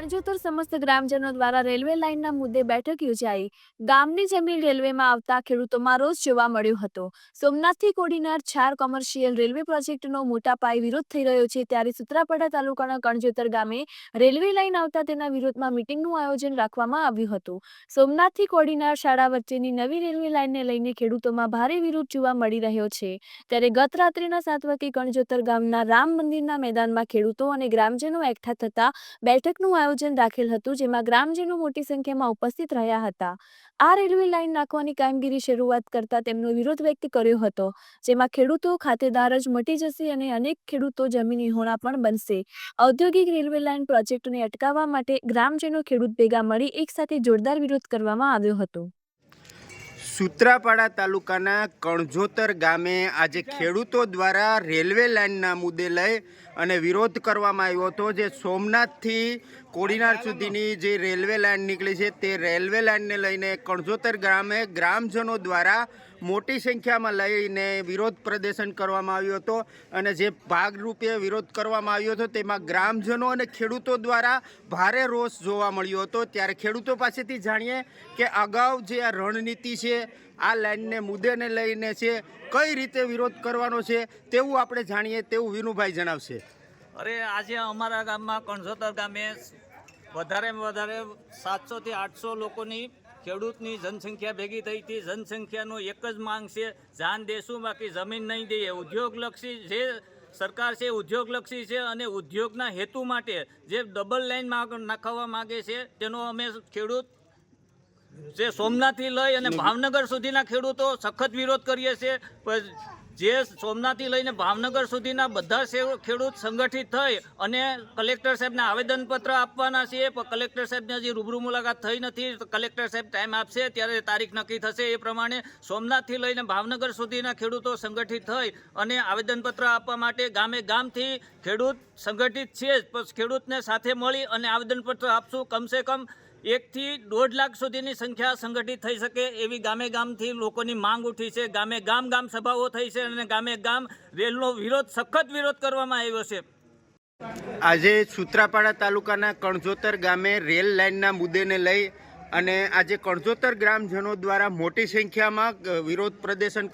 કણજોતર સમસ્ત ગ્રામજનો દ્વારા રેલવે લાઇનના મુદ્દે બેઠક યોજાઈ. ગામની જમીન રેલવેમાં આવતા ખેડૂતોમાં રોષ જોવા મળ્યો હતો. સોમનાથથી કોડીનાર ચાર કોમર્શિયલ રેલવે પ્રોજેક્ટનો મોટા પાયે વિરોધ થઈ રહ્યો છે ત્યારે સુત્રાપાડા તાલુકાના કણજોતર ગામે રેલવે લાઇન આવતા તેના વિરોધમાં મિટિંગનું આયોજન રાખવામાં આવ્યું હતું. સોમનાથથી કોડીનાર શાળા વચ્ચેની નવી રેલવે લાઇનને લઈને ખેડૂતોમાં ભારે વિરોધ જોવા મળી રહ્યો છે. ત્યારે ગત રાત્રિના સાત વાગે કણજોતર ગામના રામ મંદિરના મેદાનમાં ખેડૂતો અને ગ્રામજનો એકઠા થતા બેઠકનું આયોજન રાખેલ હતું, જેમાં ગ્રામજનો મોટી સંખ્યામાં ઉપસ્થિત રહ્યા હતા. આ રેલવે લાઇન નાખવાની કામગીરી શરૂઆત કરતા તેમનો વિરોધ વ્યક્ત કર્યો હતો, જેમાં ખેડૂતો, ખાતેદાર જ મટી જશે અને અનેક ખેડૂતો જમીની હોણા પણ બનશે. ઔદ્યોગિક રેલવે લાઇન પ્રોજેક્ટને અટકાવવા માટે ગ્રામજનો ખેડૂત ભેગા મળી એકસાથે જોરદાર વિરોધ કરવામાં આવ્યો હતો. સુત્રાપાડા તાલુકાના કણજોતર ગામે આજે ખેડૂતો દ્વારા રેલવે લાઇનના મુદ્દે લઈ અને વિરોધ કરવામાં આવ્યો હતો જે સોમનાથથી કોડીનાર સુધીની જે રેલવે લાઇન નીકળી છે તે રેલવે લાઇનને લઈને કણજોતર ગામે ગ્રામજનો દ્વારા મોટી સંખ્યામાં લઈને વિરોધ પ્રદર્શન કરવામાં આવ્યો હતો અને જે ભાગરૂપે વિરોધ કરવામાં આવ્યો હતો તેમાં ગ્રામજનો અને ખેડૂતો દ્વારા ભારે રોષ જોવા મળ્યો હતો. ત્યારે ખેડૂતો પાસેથી જાણીએ કે અગાઉ જે આ રણનીતિ છે, આ લાઇનને મુદ્દેને લઈને છે, કઈ રીતે વિરોધ કરવાનો છે તેવું આપણે જાણીએ તેવું વિનુભાઈ જણાવશે. અરે, આજે અમારા ગામમાં કણઝોતર ગામે વધારેમાં વધારે સાતસોથી આઠસો લોકોની ખેડૂતની જનસંખ્યા ભેગી થઈ હતી. જનસંખ્યાનો એક જ માંગ છે, જાન દેશું બાકી જમીન નહીં દઈએ ઉદ્યોગલક્ષી જે સરકાર છે ઉદ્યોગલક્ષી છે અને ઉદ્યોગના હેતુ માટે જે ડબલ લાઇન નાખવા માગે છે, તેનો અમે ખેડૂત જે સોમનાથથી લઈ અને ભાવનગર સુધીના ખેડૂતો સખત વિરોધ કરીએ છીએ. જે સોમનાથથી લઈને ભાવનગર સુધીના બધા ખેડૂત સંગઠિત થઈ અને કલેક્ટર સાહેબને આવેદનપત્ર આપવાના છીએ, પણ કલેક્ટર સાહેબને હજી રૂબરૂ મુલાકાત થઈ નથી. કલેક્ટર સાહેબ ટાઈમ આપશે, ત્યારે તારીખ નક્કી થશે એ પ્રમાણે સોમનાથથી લઈને ભાવનગર સુધીના ખેડૂતો સંગઠિત થઈ અને આવેદનપત્ર આપવા માટે ગામે ગામથી ખેડૂત સંગઠિત છે ખેડૂતને સાથે મળી અને આવેદનપત્ર આપશું. કમસે કમ એકથી દોઢ લાખ સુધીની સંખ્યા સંગઠિત થઈ શકે એવી ગામે ગામથી લોકોની માંગ ઉઠી છે. ગામે ગામ ગામ સભાઓ થઈ છે અને ગામે ગામ રેલનો વિરોધ, સખત વિરોધ કરવામાં આવ્યો છે. આજે સુત્રાપાડા તાલુકાના કણજોતર ગામે રેલ લાઇનના મુદ્દેને લઈ અને આજે કણજોતર ગ્રામજનો દ્વારા મોટી સંખ્યામાં વિરોધ પ્રદર્શન